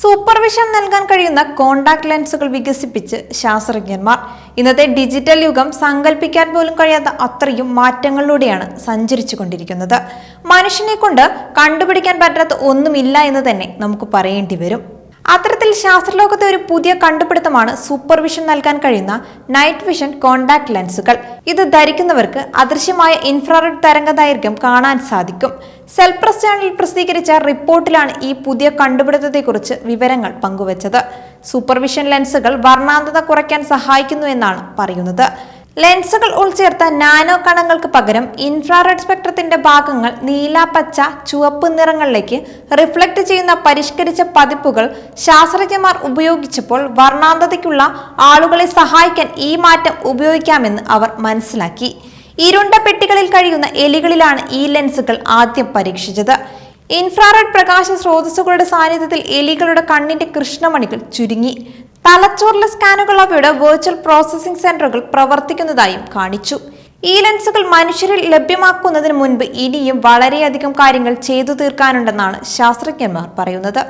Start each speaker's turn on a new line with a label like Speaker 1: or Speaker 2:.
Speaker 1: Supervision നൽകാൻ കഴിയുന്ന contact ലെൻസുകൾ വികസിപ്പിച്ച് ശാസ്ത്രജ്ഞന്മാർ. ഇന്നത്തെ ഡിജിറ്റൽ യുഗം സങ്കല്പിക്കാൻ പോലും കഴിയാത്ത അത്രയും മാറ്റങ്ങളിലൂടെയാണ് സഞ്ചരിച്ചു കൊണ്ടിരിക്കുന്നത് മനുഷ്യനെ കൊണ്ട് കണ്ടുപിടിക്കാൻ പറ്റാത്ത ഒന്നുമില്ല എന്ന് തന്നെ നമുക്ക് പറയേണ്ടി വരും. അത്തരത്തിൽ ശാസ്ത്രലോകത്തെ ഒരു പുതിയ കണ്ടുപിടുത്തമാണ് സൂപ്പർവിഷൻ നൽകാൻ കഴിയുന്ന നൈറ്റ് വിഷൻ കോണ്ടാക്ട് ലെൻസുകൾ ഇത് ധരിക്കുന്നവർക്ക് അദൃശ്യമായ ഇൻഫ്രാറെഡ് തരംഗ ദൈർഘ്യം കാണാൻ സാധിക്കും. സെൽപ്രസ് ചാനലിൽ പ്രസിദ്ധീകരിച്ച റിപ്പോർട്ടിലാണ് ഈ പുതിയ കണ്ടുപിടുത്തത്തെക്കുറിച്ച് വിവരങ്ങൾ പങ്കുവച്ചത്. സൂപ്പർവിഷൻ ലെൻസുകൾ വർണാന്തത കുറയ്ക്കാൻ സഹായിക്കുന്നു എന്നാണ് പറയുന്നത്. ലെൻസുകൾ ഉൾച്ചേർത്ത നാനോ കണങ്ങൾക്ക് പകരം ഇൻഫ്രാറെഡ് സ്പെക്ട്രത്തിന്റെ ഭാഗങ്ങൾ നീല പച്ച ചുവപ്പ് നിറങ്ങളിലേക്ക് റിഫ്ലക്ട് ചെയ്യുന്ന പരിഷ്കരിച്ച പതിപ്പുകൾ ശാസ്ത്രജ്ഞന്മാർ ഉപയോഗിച്ചപ്പോൾ വർണാന്തതയ്ക്കുള്ള ആളുകളെ സഹായിക്കാൻ ഈ മാറ്റം ഉപയോഗിക്കാമെന്ന് അവർ മനസ്സിലാക്കി. ഇരുണ്ട പെട്ടികളിൽ കഴിയുന്ന എലികളിലാണ് ഈ ലെൻസുകൾ ആദ്യം പരീക്ഷിച്ചത്. ഇൻഫ്രാറെഡ് പ്രകാശ സ്രോതസ്സുകളുടെ സാന്നിധ്യത്തിൽ എലികളുടെ കണ്ണിന്റെ കൃഷ്ണമണികൾ ചുരുങ്ങി. തലച്ചോറിലെ സ്കാനുകൾ അവയുടെ വെർച്വൽ പ്രോസസ്സിംഗ് സെന്ററുകൾ പ്രവർത്തിക്കുന്നതായും കാണിച്ചു. ഈ ലെൻസുകൾ മനുഷ്യരിൽ ലഭ്യമാക്കുന്നതിന് മുൻപ് ഇനിയും വളരെയധികം കാര്യങ്ങൾ ചെയ്തു തീർക്കാനുണ്ടെന്നാണ് ശാസ്ത്രജ്ഞന്മാർ പറയുന്നത്.